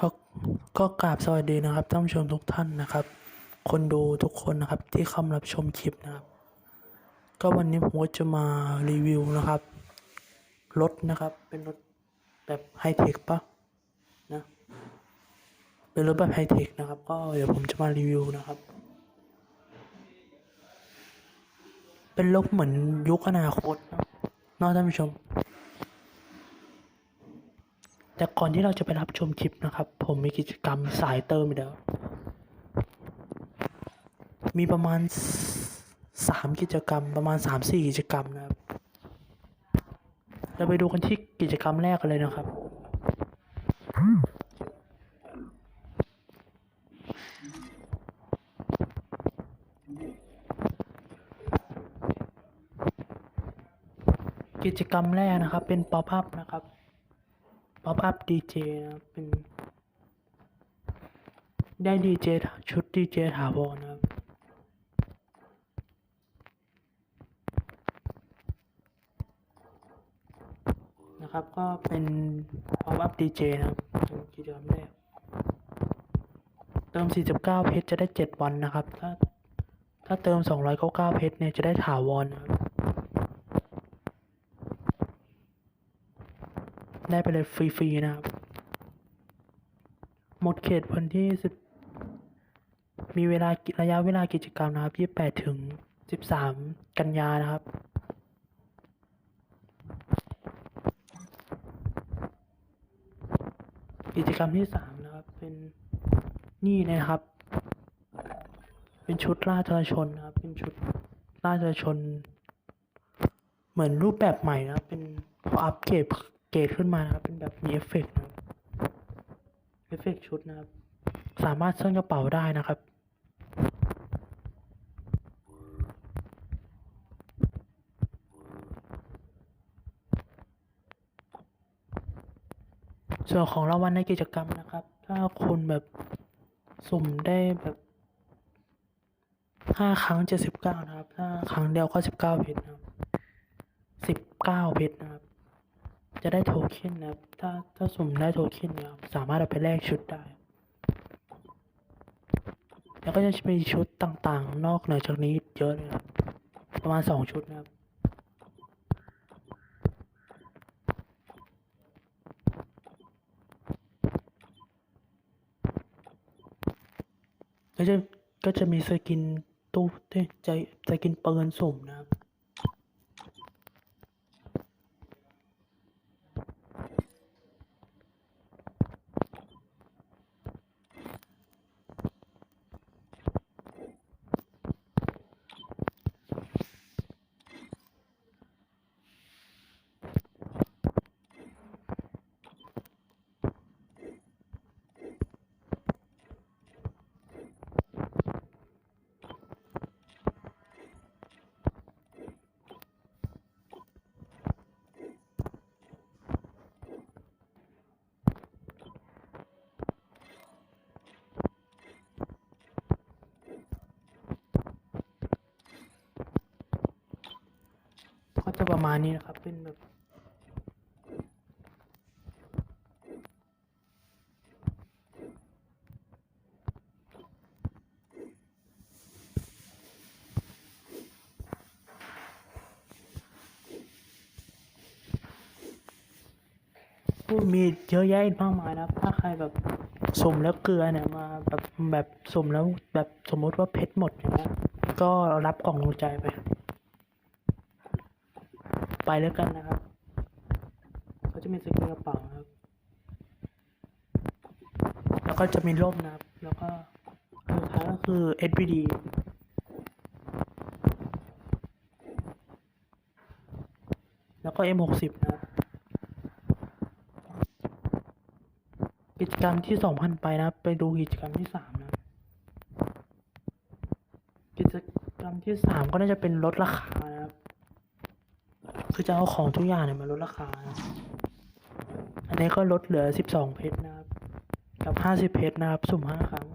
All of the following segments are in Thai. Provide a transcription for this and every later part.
ก็ก็กราบสวัสดีนะครับท่านผู้ชมทุกท่านนะครับ คนดูทุกคนนะครับที่เข้ามารับชมคลิปนะครับ ก็วันนี้ผมก็จะมารีวิวนะครับรถนะครับ เป็นรถแบบไฮเทคปะนะเป็นรถแบบไฮเทคนะครับ ก็เดี๋ยวผมจะมารีวิวนะครับ เป็นรถเหมือนยุคอนาคตนะเนอะท่านผู้ชม แต่ก่อนที่เราจะไปรับชมคลิปนะครับ ผมมีกิจกรรมสายเติมอีกแล้วมีประมาณสสามกิจกรรมประมาณสามสี่กิจกรรมนะครับ เราไปดูกันที่กิจกรรมแรกกันเลยนะครับ กิจกรรมแรกนะครับเป็นป๊อปอัพนะครับ ป๊อปอัพดีเจนะเป็น ได้ดีเจชุดดีเจถาวรนะครับนะครับก็เป็นป๊อปอัพดีเจนะครับเป็นกิจกรรมแรกเติม 49 เพชรจะได้ 7 วันนะครับ ถ้าถ้าเติม 299 เพชรเนี่ยจะได้ถาวรนะครับ ได้ไปเลยฟรีๆนะครับ หมดเขตวันที่สิบมีเวลาระยะเวลากิจกรรมนะครับ 28 ถึง 13 กันยานะครับ กิจกรรมที่ 3 นะครับ เป็นนี่นะครับ เป็นชุดล่าจราชนนะครับ เป็นชุดล่าจราชน เหมือนรูปแบบใหม่นะครับ เป็นพออัปเกรด เกรดขึ้นมานะครับ เป็นแบบมีเอฟเฟกต์นะครับเอฟเฟกต์ชุดนะครับ สามารถซ่อนกระเป๋าได้นะครับส่วนของรางวัลในกิจกรรมนะครับ ถ้าคุณแบบสุ่มได้แบบห้าครั้งเจ็ดสิบเก้านะครับ ถ้าครั้งเดียวก็สิบเก้าเพชรนะครับสิบเก้าเพชรนะ จะได้โทเค็นนะครับ ถ้าถ้าสุ่มได้โทเค็นนะครับสามารถเอาไปแลกชุดได้ แล้วก็จะมีชุดต่างๆ นอกเหนือจากนี้เยอะเลยครับ ประมาณสองชุดนะครับก็จะก็จะมีสกินตู้ใจสกินปืนสุ่มนะ ก็จะประมาณนี้นะครับ เป็นแบบมีเยอะแยะมากมายนะถ้าใครแบบสุ่มแล้วเกลือเนี่ยมาแบบแบบสุ่มแล้วแบบสมมติว่าเพชรหมดอย่างเงี้ยก็รับกล่องดวงใจไป ไปแล้วกันนะครับเขาจะมีสกินกระเป๋านะครับ แล้วก็จะมีร่มนะครับ แล้วก็สุดท้ายก็คือ SVD แล้วก็ M60 นะครับกิจกรรมที่สองพันไปนะครับ ไปดูกิจกรรมที่สามนะกิจกรรมที่สามก็น่าจะเป็นลดราคานะ คือจะเอาของทุกอย่างเนี่ยมาลดราคา อันนี้ก็ลดเหลือสิบสองเพชรนะครับ กับห้าสิบเพชรนะครับ สุ่มห้าครั้ง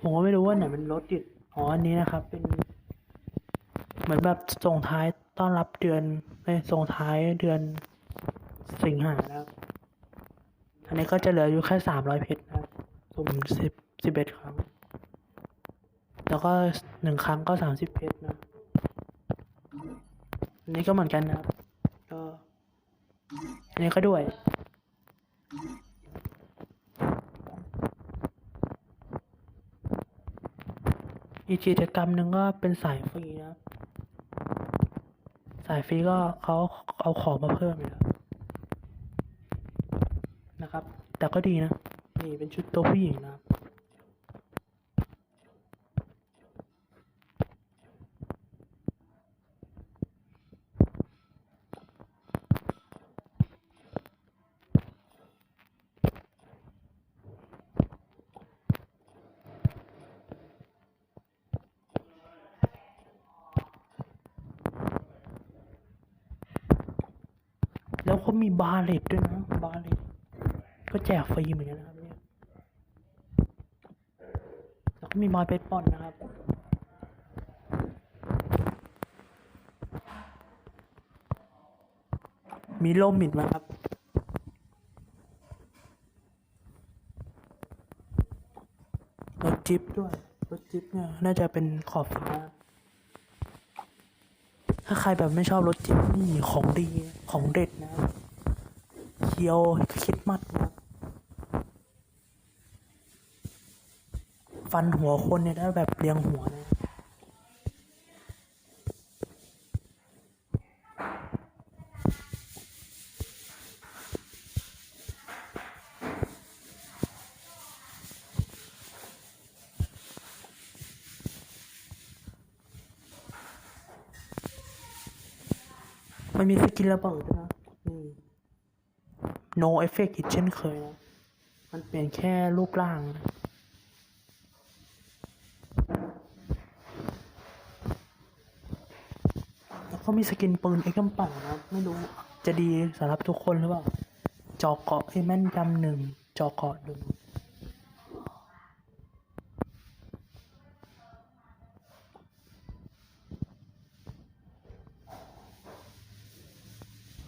ผมก็ไม่รู้ว่าไหนมันลดติด อ๋อ อันนี้นะครับ เป็น เหมือนแบบส่งท้ายต้อนรับเดือนเอ้ยส่งท้ายเดือนสิงหานะครับ อันนี้ก็จะเหลืออยู่แค่สามร้อยเพชรนะ สุ่มสิบสิบเอ็ดครั้ง แล้วก็หนึ่งครั้งก็สามสิบเพชรนะอันนี้ก็เหมือนกันนะครับ ก็อันนี้ก็ด้วยอีกกิจกรรมหนึ่งก็เป็นสายฟรีนะครับ สายฟรีก็เขาเอาของมาเพิ่มอยู่แล้วนะครับ แต่ก็ดีนะ นี่เป็นชุดตัวผู้หญิงนะครับแล้วก็มีบาเลตด้วยนะ บาเลตก็แจกฟรีเหมือนกันนะครับเนี่ย แล้วก็ มีมอยเบสบอลนะครับมีโลมอีกไหมครับ รถจิ๊บด้วย รถจิ๊บเนี่ย น่าจะเป็นขอบฟ้า ถ้าใครแบบไม่ชอบรสจิ๊บนี่ของดี ของเด็ดนะ เคียวคิดมัดนะครับ ฟันหัวคนเนี่ยได้แบบเรียงหัวนะมันมีสกินระเบิดนะนี่ no effect อีกเช่นเคยนะ มันเปลี่ยนแค่รูปร่างนะ แล้วก็มีสกินปืนเอ็กซ์ปั่นนะไม่รู้จะดีสำหรับทุกคนหรือเปล่าจอเกาะให้แม่นยำหนึ่งจอเกาะหนึ่ง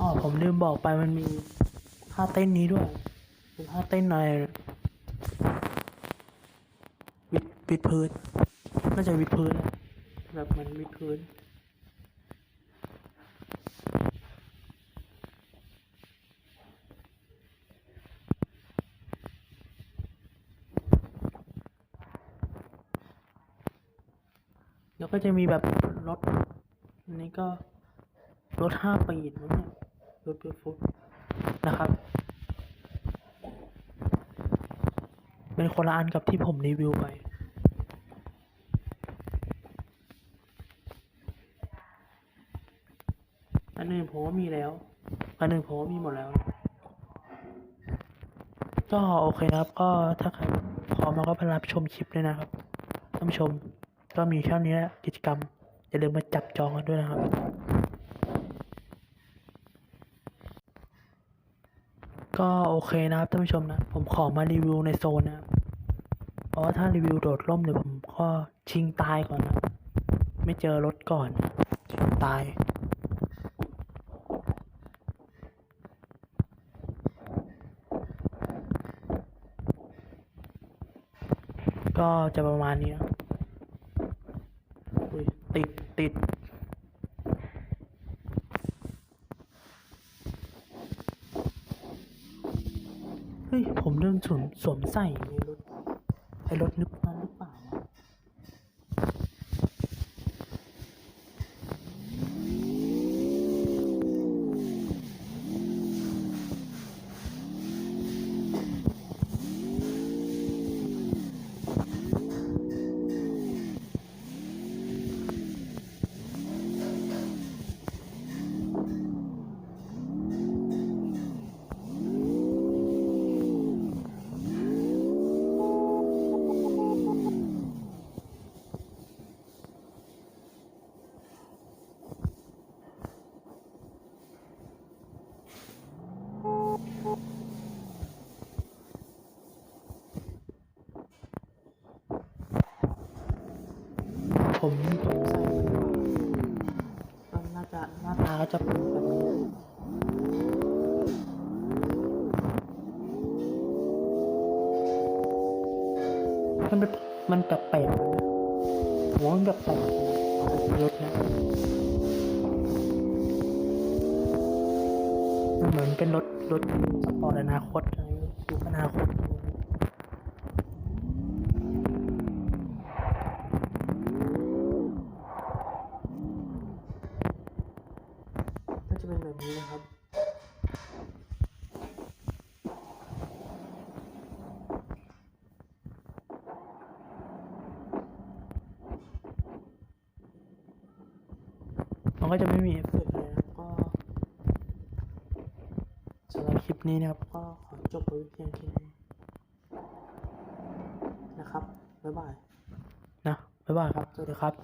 อ๋อผมลืมบอกไปมันมีท่าเต้นนี้ด้วยเป็นท่าเต้นอะไรวิดวิดพื้นน่าจะวิดพื้นแบบมันวิดพื้น ก็จะมีแบบรถนนี้ก็รถห้าปีดมั้งเนี่ยรถเบลฟุตนะครับ เป็นคนละอันกับที่ผมรีวิวไป อันหนึ่งผมว่ามีแล้ว อันหนึ่งผมว่ามีหมดแล้ว ก็โอเคนะครับ ก็ถ้าใครพร้อมแล้วก็ไปรับชมคลิปเลยนะครับท่านผู้ชม ก็มีเท่านี้แหละกิจกรรม อย่าลืมมาจับจองกันด้วยนะครับก็โอเคนะครับท่านผู้ชมนะ ผมขอมารีวิวในโซนนะเพราะว่าถ้ารีวิวโดดร่มเดี๋ยวผมก็ชิงตายก่อนนะ ไม่เจอรถก่อนชิงตาย ก็จะประมาณนี้นะ ติดติดเฮ้ย ผมเริ่มสวมสวมใส่ในรถไอรถนึกว่า ผมผมใส่จะหน้าตาก็จะเป็นแบบนี้มันเป็นมันแปลกๆนะผมว่ามันแบบแปลกรถเนี่ยมันเหมือนเป็นรถรถสปอร์ตอนาคตอะไรยุคอนาคต ก็จะไม่มีเอฟเฟกต์เลยนะครับก็สำหรับคลิปนี้นะครับ ก็ขอจบไว้เพียงแค่นี้นะครับ บ๊ายบาย นะ บ๊ายบายครับ สวัสดีครับ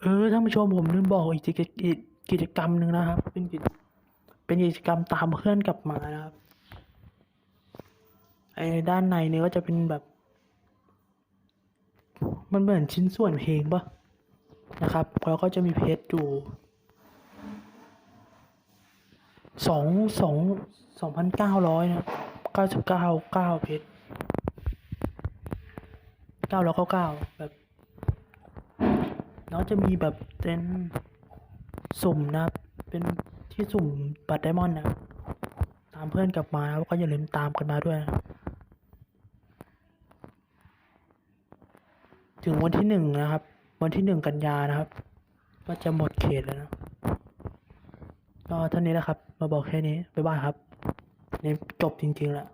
เออ ท่านผู้ชมผมลืมบอกอีกกิจกิจกิจกรรมหนึ่งนะครับ เป็นกิจเป็นกิจกรรมตามเพื่อนกลับมานะครับ ไอ้ด้านในเนี่ยก็จะเป็นแบบ มันเหมือนชิ้นส่วนเพลงปะ นะครับแล้วก็จะมีเพชรอยู่สองสองสองพันเก้าร้อยนะเก้าสิบเก้าเก้าเพชรเก้าร้อยเก้าเก้าแบบแล้วจะมีแบบเป็นสุ่มนะเป็นที่สุ่มบัตรไดมอนด์นะตามเพื่อนกลับมาแล้วก็อย่าลืมตามกันมาด้วยนะถึงวันที่หนึ่งนะครับ วันที่หนึ่งกันยานะครับ ก็จะหมดเขตแล้วนะก็เท่านี้นะครับ มาบอกแค่นี้บ๊ายบายครับนี่จบจริงๆแล้ว